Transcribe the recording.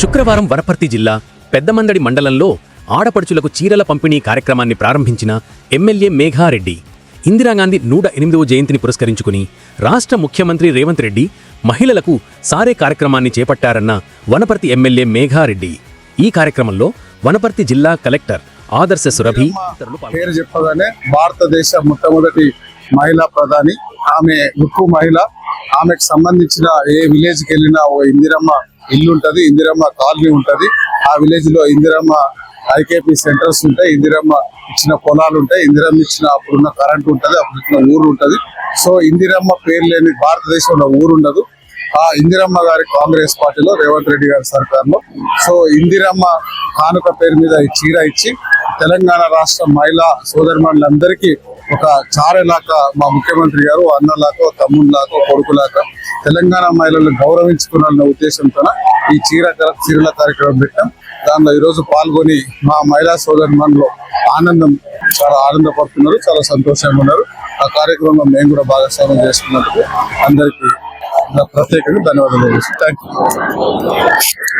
శుక్రవారం వనపర్తి జిల్లా పెద్దమందడి మండలంలో ఆడపడుచులకు చీరల పంపిణీ కార్యక్రమాన్ని ప్రారంభించిన ఎమ్మెల్యే మేఘారెడ్డి. ఇందిరాగాంధీ నూట ఎనిమిదవ జయంతిని పురస్కరించుకుని రాష్ట్ర ముఖ్యమంత్రి రేవంత్ రెడ్డి మహిళలకు సారే కార్యక్రమాన్ని చేపట్టారన్న వనపర్తి ఎమ్మెల్యే మేఘారెడ్డి. ఈ కార్యక్రమంలో వనపర్తి జిల్లా కలెక్టర్ ఆదర్శ సురభి పేరు చెప్పగానే భారతదేశ మొట్టమొదటి మహిళా ప్రధాని ఆమె ఉక్కు మహిళ ఆమెకు సంబంధించిన ఏ విలేజ్కి వెళ్ళినా ఓ ఇందిరమ్మ ఇల్లు ఉంటది ఇందిరమ్మ కాలనీ ఉంటది. ఆ విలేజ్లో ఇందిరమ్మ ఐకేపీ సెంటర్స్ ఉంటాయి. ఇందిరమ్మ ఇచ్చిన పొలాలు ఉంటాయి. ఇందిరమ్మ ఇచ్చిన అప్పుడున్న కరెంట్ ఉంటది అప్పుడు ఇచ్చిన ఊరు ఉంటది. సో ఇందిరమ్మ పేరు లేని భారతదేశంలో ఊరు ఉండదు. ఆ ఇందిరమ్మ గారి కాంగ్రెస్ పార్టీలో రేవంత్ రెడ్డి గారి సర్కార్లో. సో ఇందిరమ్మ కానుక పేరు మీద ఈ చీర ఇచ్చి తెలంగాణ రాష్ట్ర మహిళా సోదరిమణులందరికీ ఒక చారెలాక మా ముఖ్యమంత్రి గారు అన్నలాక తమ్ముళ్ళలాక కొడుకులాక తెలంగాణ మహిళలను గౌరవించుకున్న ఉద్దేశంతో ఈ చీర చీరల కార్యక్రమం పెట్టాం. దానిలో ఈరోజు పాల్గొని మా మహిళా సోదరిమణులు ఆనందం చాలా ఆనందపడుతున్నారు చాలా సంతోషంగా ఉన్నారు. ఆ కార్యక్రమంలో మేము కూడా భాగస్వామ్యం చేసుకున్నందుకు అందరికీ నా ప్రత్యేకంగా ధన్యవాదాలు థ్యాంక్ యూ